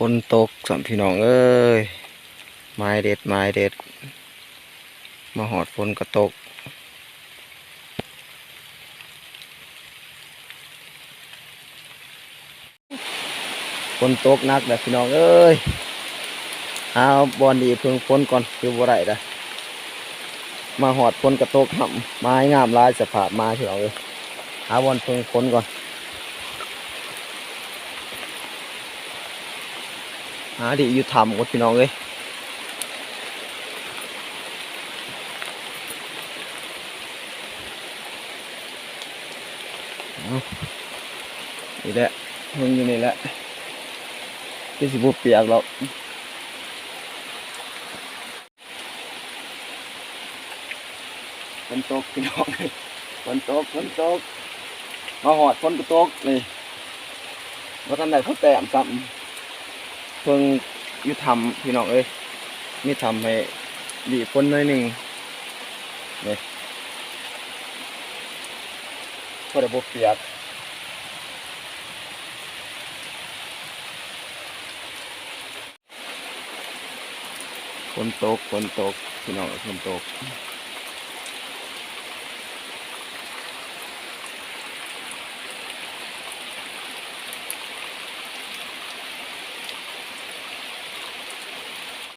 ฝนตกสามพี่น้องเอ้ยไม้เด็ดไม้เด็ด มาหอดฝนก็ตกฝนตกหนักแบบพี่น้องเอ้ยเอาบอลดีเพิ่งฝนก่อนคือบ่ไรนะมาหอดฝนกระตกห่ำไม้งามลายสภาพมาพี่น้องเอ้ยหาบอลเพิ่งฝนก่อน หาดีอยู่ทำกดพี่น้องเอ้ยเอานี่แหละมึงอยู่นี่แหละที่สิบุเปียกแล้วฝนตกพี่น้องฝนตกฝนตกมาหอดฝนก็ตกนี่ว่าทำได้เขาแต้มซ้ำ เพิ่งยุทำพี่น้องเอ้ยมีทำให้ดีฝนหน่อยหนึ่งนี่พอได้บเปียกฝนตกฝนตกพี่น้องฝนตก